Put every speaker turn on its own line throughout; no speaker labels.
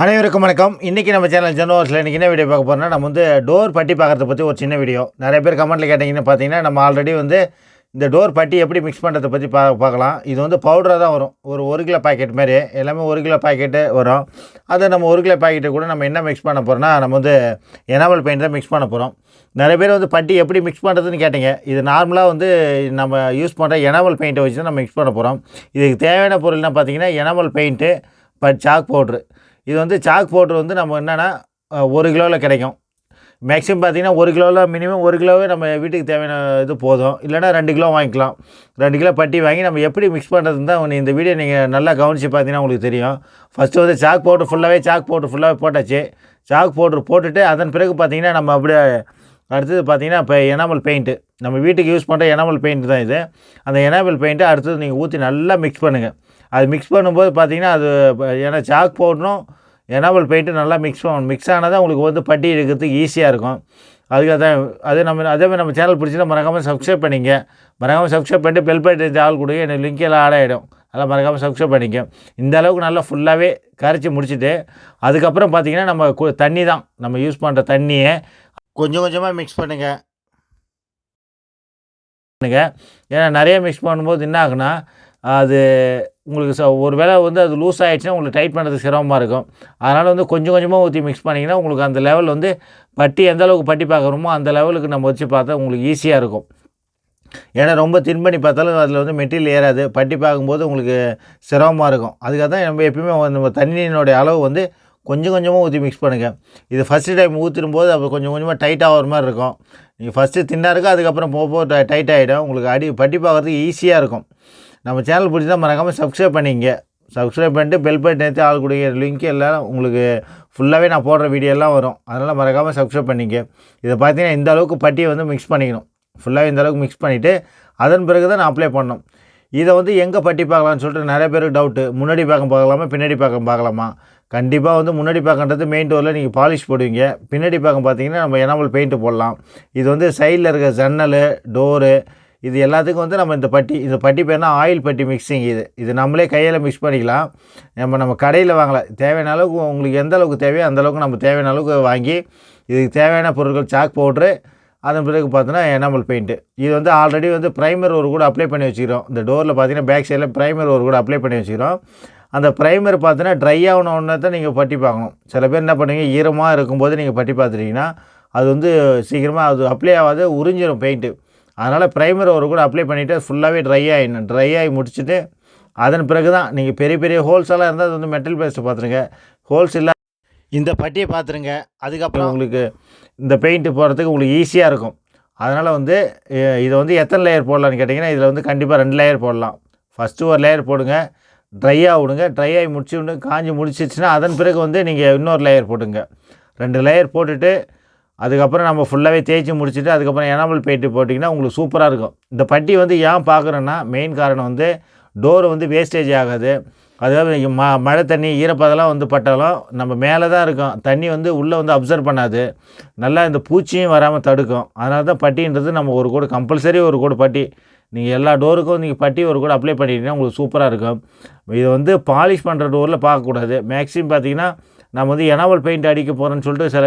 அனைவருக்கும் வணக்கம். இன்றைக்கி நம்ம சேனல் ஜெனோவர்ஸில் இன்றைக்கி என்ன வீடியோ பார்க்க போகிறோம்னா நம்ம வந்து டோர் பட்டி பார்க்குறத பற்றி ஒரு சின்ன வீடியோ. நிறைய பேர் கமெண்ட்டில் கேட்டிங்கன்னு பார்த்தீங்கன்னா நம்ம ஆல்ரெடி வந்து இந்த டோர் பட்டி எப்படி மிக்ஸ் பண்ணுறதை பற்றி பா பார்க்கலாம். இது வந்து பவுடராக தான் வரும். ஒரு ஒரு கிலோ பாக்கெட் மாதிரி எல்லாமே ஒரு கிலோ பாக்கெட்டு வரும். அதை நம்ம ஒரு கிலோ பாக்கெட்டு கூட நம்ம என்ன மிக்ஸ் பண்ண போகிறோம்னா நம்ம வந்து எனாமல் பெயிண்ட் தான் மிக்ஸ் பண்ண போகிறோம் நிறைய பேர் வந்து பட்டி எப்படி மிக்ஸ் பண்ணுறதுன்னு கேட்டிங்க. இது நார்மலாக வந்து நம்ம யூஸ் பண்ணுற எனாமல் பெயிண்ட்டை வச்சு தான் நம்ம மிக்ஸ் பண்ண போகிறோம் இதுக்கு தேவையான பொருள்னா பார்த்தீங்கன்னா enamel paint but chalk powder இது வந்து சாக் பவுட்ரு வந்து நம்ம என்னென்னா ஒரு கிலோவில் கிடைக்கும். மேக்ஸிமம் பார்த்தீங்கன்னா ஒரு கிலோவில் மினிமம் ஒரு கிலோவே நம்ம வீட்டுக்கு தேவையான இது போதும். இல்லைனா ரெண்டு கிலோ வாங்கிக்கலாம். ரெண்டு கிலோ பட்டி வாங்கி நம்ம எப்படி மிக்ஸ் பண்ணுறதுன்னு தான் உன்னை இந்த வீடியோ நீங்கள் நல்லா கவனித்து பார்த்தீங்கன்னா உங்களுக்கு தெரியும். ஃபஸ்ட்டு வந்து சாக் பவுட்ரு ஃபுல்லாகவே சாக் பவுட்ரு ஃபுல்லாகவே போட்டாச்சு. சாக் பவுட்ரு போட்டுட்டு அதன் பிறகு பார்த்தீங்கன்னா நம்ம அப்படியே அடுத்தது பார்த்தீங்கன்னா இப்போ எனாமல் பெயிண்ட்டு நம்ம வீட்டுக்கு யூஸ் பண்ணுற எனாமல் பெயிண்ட் தான் இது. அந்த எனாமல் பெயிண்ட்டை அடுத்தது நீங்கள் ஊற்றி நல்லா மிக்ஸ் பண்ணுங்கள் அது மிக்ஸ் பண்ணும்போது பார்த்தீங்கன்னா அது ஏன்னா சாக் போடணும் எனாமல் பெயிண்ட்டு நல்லா மிக்ஸ் பண்ணணும். மிக்ஸ் ஆனால் தான் உங்களுக்கு வந்து பட்டி எடுக்கிறதுக்கு ஈஸியாக இருக்கும். அதுக்காக தான் அதே நம்ம அதே மாதிரி நம்ம சேனல் பிடிச்சினா மறக்காமல் சப்ஸ்கிரைப் பண்ணிங்க. மறக்காமல் சப்ஸ்கிரைப் பண்ணிட்டு பெல் பட்டன் ஆள் கொடுங்க. எனக்கு லிங்க் எல்லாம் ஆட் ஆகிடும் அதெல்லாம் மறக்காமல் சப்ஸ்கிரைப் பண்ணிக்க இந்த அளவுக்கு நல்லா ஃபுல்லாகவே கரைச்சி முடிச்சுட்டு அதுக்கப்புறம் பார்த்தீங்கன்னா நம்ம கு- தண்ணி தான். நம்ம யூஸ் பண்ணுற தண்ணியை கொஞ்சம் கொஞ்சமாக மிக்ஸ் பண்ணுங்கள் பண்ணுங்கள் ஏன்னா நிறைய மிக்ஸ் பண்ணும்போது என்ன ஆகுனா அது உங்களுக்கு ச ஒரு வேளை வந்து அது லூஸ் ஆகிடுச்சுன்னா உங்களுக்கு டைட் பண்ணுறதுக்கு சிரமமாக இருக்கும். அதனால் வந்து கொஞ்சம் கொஞ்சமாக ஊற்றி மிக்ஸ் பண்ணிங்கன்னா உங்களுக்கு அந்த லெவல் வந்து பட்டி எந்த அளவுக்கு பட்டி பார்க்குறோமோ அந்த லெவலுக்கு நம்ம வச்சு பார்த்தா உங்களுக்கு ஈஸியாக இருக்கும். ஏன்னா ரொம்ப தின் பண்ணி பார்த்தாலும் அதில் வந்து மெட்டீரியல் ஏறாது. பட்டி பார்க்கும்போது உங்களுக்கு சிரமமாக இருக்கும். அதுக்காக தான் நம்ம எப்பயுமே நம்ம தண்ணியினுடைய அளவு வந்து கொஞ்சம் கொஞ்சமாக ஊற்றி மிக்ஸ் பண்ணுங்கள் இது ஃபஸ்ட்டு டைம் ஊற்றிடும் போது அப்போ கொஞ்சம் கொஞ்சமாக டைட் ஒரு மாதிரி இருக்கும். நீங்கள் ஃபஸ்ட்டு தின்னாக இருக்கும் அதுக்கப்புறம் போக போக டைட் ஆகிடும் உங்களுக்கு அடி பட்டி பார்க்குறதுக்கு ஈஸியாக இருக்கும். நம்ம சேனல் பிடிச்சா மறக்காமல் சப்ஸ்கிரைப் பண்ணிங்க. சப்ஸ்கிரைப் பண்ணிட்டு பெல் பட்டன் நேற்று ஆள் கொடுங்க. லிங்க் எல்லாம் உங்களுக்கு ஃபுல்லாகவே நான் போடுற வீடியோ எல்லாம் வரும். அதனால் மறக்காமல் சப்ஸ்கிரைப் பண்ணிங்க. இதை பார்த்தீங்கன்னா இந்த அளவுக்கு பட்டியை வந்து மிக்ஸ் பண்ணிக்கணும். ஃபுல்லாக இந்த அளவுக்கு மிக்ஸ் பண்ணிவிட்டு அதன் பிறகு தான் நான் அப்ளை பண்ணணும். இதை வந்து எங்கே பட்டி பார்க்கலாம்னு சொல்லிட்டு நிறைய பேருக்கு டவுட்டு முன்னாடி பக்கம் பார்க்கலாமா பின்னாடி பக்கம் பார்க்கலாமா? கண்டிப்பாக வந்து முன்னாடி பார்க்கன்றது மெயின் டோரில் நீங்கள் பாலிஷ் போடுவீங்க. பின்னாடி பார்க்க பார்த்தீங்கன்னா நம்ம எனாமல் பெயிண்ட்டு போடலாம். இது வந்து சைடில் இருக்க ஜன்னல் டோரு இது எல்லாத்துக்கும் வந்து நம்ம இந்த பட்டி இந்த பட்டி பேர்னா ஆயில் பட்டி மிக்சிங் இது. இது நம்மளே கையில் மிக்ஸ் பண்ணிக்கலாம். நம்ம நம்ம கடையில் வாங்கலாம். தேவையான அளவுக்கு உங்களுக்கு எந்த அளவுக்கு தேவையோ அந்த அளவுக்கு நம்ம தேவையான அளவுக்கு வாங்கி இதுக்கு தேவையான பொருட்கள் சாக் பவுட்ரு அதன் பிறகு பார்த்தோன்னா எனாமல் பெயிண்ட்டு இது வந்து ஆல்ரெடி வந்து ப்ரைமர் ஒரு கூட அப்ளை பண்ணி வச்சுக்கிறோம். இந்த டோரில் பார்த்தீங்கன்னா பேக் சைடில் ப்ரைமர் ஒரு கூட அப்ளை பண்ணி வச்சுக்கிறோம். அந்த ப்ரைமர் பார்த்தீங்கன்னா ட்ரை ஆகின உடனே தான் நீங்கள் பட்டி பார்க்கணும். சில பேர் என்ன பண்ணுவீங்க? ஈரமாக இருக்கும்போது நீங்கள் பட்டி பார்த்துட்டிங்கன்னா அது வந்து சீக்கிரமாக அது அப்ளை ஆகாது உறிஞ்சிடும் பெயிண்ட்டு அதனால் ப்ரைமர் ஒரு கூட அப்ளை பண்ணிவிட்டு ஃபுல்லாகவே ட்ரை ஆகிடணும் ட்ரை ஆகி முடிச்சுட்டு அதன் பிறகு தான் நீங்கள் பெரிய பெரிய ஹோல்ஸ் எல்லாம் இருந்தால் அது வந்து மெட்டல் பேஸ்ட்டு பார்த்துருங்க. ஹோல்ஸ் இல்லை இந்த பட்டியை பார்த்துருங்க. அதுக்கப்புறம் உங்களுக்கு இந்த பெயிண்ட்டு போடுறதுக்கு உங்களுக்கு ஈஸியாக இருக்கும். அதனால் வந்து இதை வந்து எத்தனை லேயர் போடலான்னு கேட்டிங்கன்னா இதில் வந்து கண்டிப்பாக ரெண்டு லேயர் போடலாம். ஃபஸ்ட்டு ஒரு லேயர் போடுங்க. ட்ரையாக விடுங்க ட்ரை ஆகி முடிச்சு விட்டு காஞ்சி முடிச்சிச்சுன்னா அதன் பிறகு வந்து நீங்கள் இன்னொரு லேயர் போட்டுங்க. ரெண்டு லேயர் போட்டுட்டு அதுக்கப்புறம் நம்ம ஃபுல்லாகவே தேய்ச்சி முடிச்சுட்டு அதுக்கப்புறம் எனாமல் பெயிண்ட் போட்டிங்கன்னா உங்களுக்கு சூப்பராக இருக்கும். இந்த பட்டி வந்து ஏன் பார்க்குறோன்னா மெயின் காரணம் வந்து டோர் வந்து வேஸ்டேஜ் ஆகாது. அதாவது ம மழை தண்ணி ஈரப்பதெல்லாம் வந்து பட்டாலும் நம்ம மேலே தான் இருக்கும். தண்ணி வந்து உள்ளே வந்து அப்சர்வ் பண்ணாது. நல்லா இந்த பூச்சியும் வராமல் தடுக்கும். அதனால தான் பட்டின்றது நம்ம ஒரு கூட கம்பல்சரி ஒரு கூட பட்டி. நீங்கள் எல்லா டோருக்கும் நீங்கள் பட்டி ஒரு கூட அப்ளை பண்ணிட்டீங்கன்னா உங்களுக்கு சூப்பராக இருக்கும். இதை வந்து பாலிஷ் பண்ணுற டோரில் பார்க்கக்கூடாது. மேக்ஸிமம் பார்த்தீங்கன்னா நம்ம வந்து எனவல் பெயிண்ட் அடிக்க போகிறோன்னு சொல்லிட்டு சில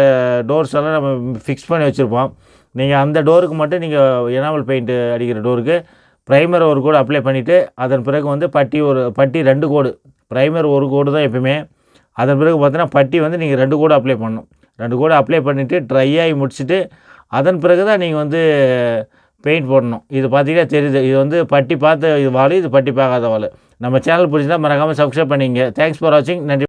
டோர்ஸ் எல்லாம் நம்ம ஃபிக்ஸ் பண்ணி வச்சுருப்போம். நீங்கள் அந்த டோருக்கு மட்டும் நீங்கள் எனவல் பெயிண்ட்டு அடிக்கிற டோருக்கு ப்ரைமர் ஒரு கோடு அப்ளை பண்ணிவிட்டு அதன் பிறகு வந்து பட்டி ஒரு பட்டி ரெண்டு கோடு ப்ரைமர் ஒரு கோடு தான் எப்பயுமே. அதன் பிறகு பார்த்தீங்கன்னா பட்டி வந்து நீங்கள் ரெண்டு கோடு அப்ளை பண்ணணும். ரெண்டு கோடு அப்ளை பண்ணிவிட்டு ட்ரை ஆகி முடிச்சுட்டு அதன் பிறகு தான் நீங்கள் வந்து பெயிண்ட் போடணும். இது பார்த்தீங்கன்னா தெரியுது. இது வந்து பட்டி பார்த்த இது வாள் இது பட்டி பார்க்காத வாள் நம்ம சேனல் பிடிச்சிருந்தால் மறக்காமல் சப்ஸ்கிரைப் பண்ணிங்க தேங்க்ஸ் ஃபார் வாட்சிங் நன்றி.